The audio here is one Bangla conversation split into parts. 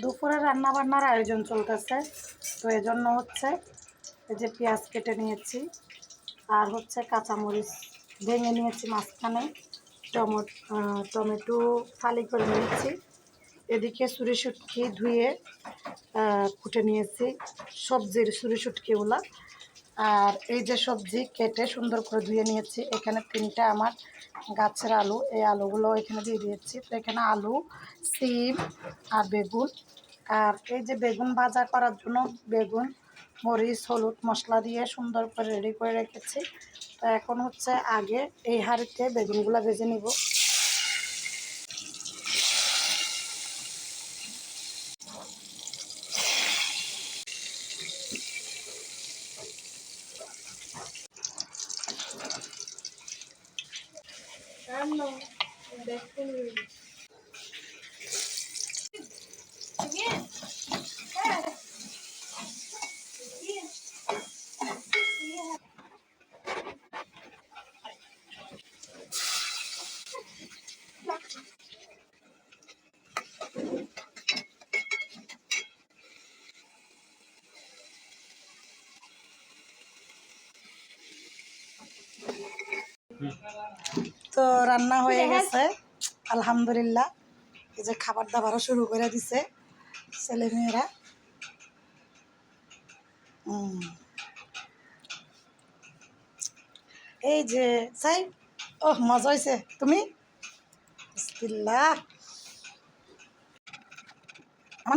দুপুরে রান্না বান্নার আয়োজন চলতেছে। তো এজন্য হচ্ছে এই যে পেঁয়াজ কেটে নিয়েছি আর হচ্ছে কাঁচামরিচ ভেঙে নিয়েছি মাঝখানে। টমো আহ, টমেটো ফালি করে নিয়েছি। এদিকে সুরি শুটকি ধুয়ে কুটে নিয়েছি। সবজির সুরি শুটকিগুলো। আর এই যে সবজি কেটে সুন্দর করে ধুয়ে নিয়েছি, এখানে তিনটা আমার গাছের আলু, এই আলুগুলো এখানে দিয়ে দিয়েছি। তো এখানে আলু, সিম আর বেগুন। আর এই যে বেগুন ভাজা করার জন্য বেগুন, মরিচ, হলুদ মশলা দিয়ে সুন্দর করে রেডি করে রেখেছি। তো এখন হচ্ছে আগে এই হাঁড়িতে বেগুনগুলো ভেজে নিব। Hmm. তো রান্না হয়ে গেছে আলহামদুলিল্লাহ এই যে খাবার দাবারও শুরু করে দিছে ছেলে মেয়েরা হুম। এই যে চাই ও মজা হয়েছে তুমি আমার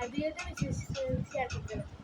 Hadi yedin mi siz? Şey yapacağım.